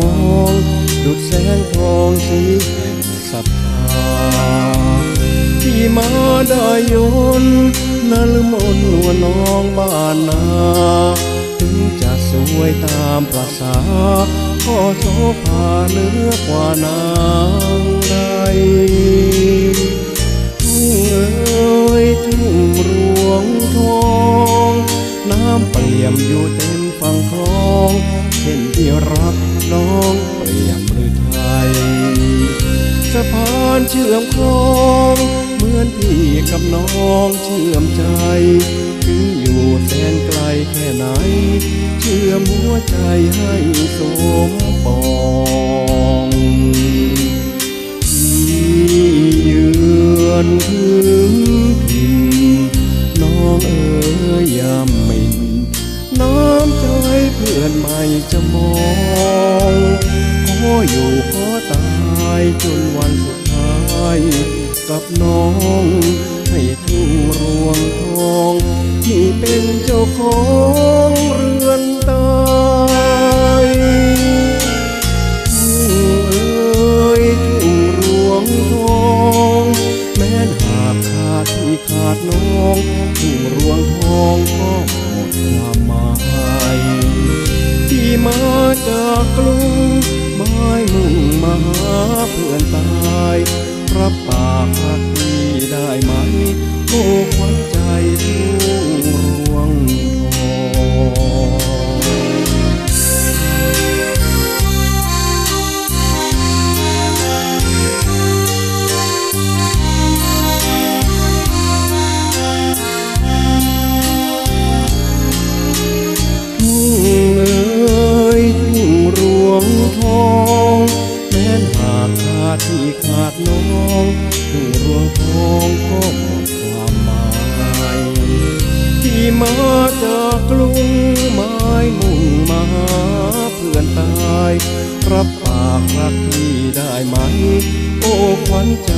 มองดุดแสงทองสีสับตาที่มาได้ยยนนลมนนวน้องบ้านนา ถึงจะสวยตามประษาก็โซผ่าเนื้อกว่านางใดทุ่งเอ้ยทุ่งรวงทอง น้ำเปลี่ยมอยู่เต็มฝั่งคลอง เช่นที่รัก น้องเปรียบหรือไทยสะพานเชื่อมคลองเหมือนพี่กับน้องเชื่อมใจถึงอยู่แสนไกลแค่ไหน เชื่อมหัวใจให้สมปองที่ยืนถึงถิ่นน้องเอ๋ยยามมินน้ำใจเพื่อนไม่จะมอง ออยู่ขอตายจนวันสุดท้าย กับน้อง ให้ทุ่งรวงทองที่เป็นเจ้าของเรือนตายทุ่งเอ๋ยทุ่งรวงทอง แม้นหากขาดที่ขาดน้องทุ่งรวงทองก็หมดความหมายที่มาจากกรุง ไม้มุ่งมาหาเพื่อนตายรับป ที่ขาดน้องถึงรวงทองก็หมดความหมายที่มาจากกรุงไม้มุ่งมาหาเพื่อนตายรับปากรักพี่ได้ไหม โอ้ขวัญใจ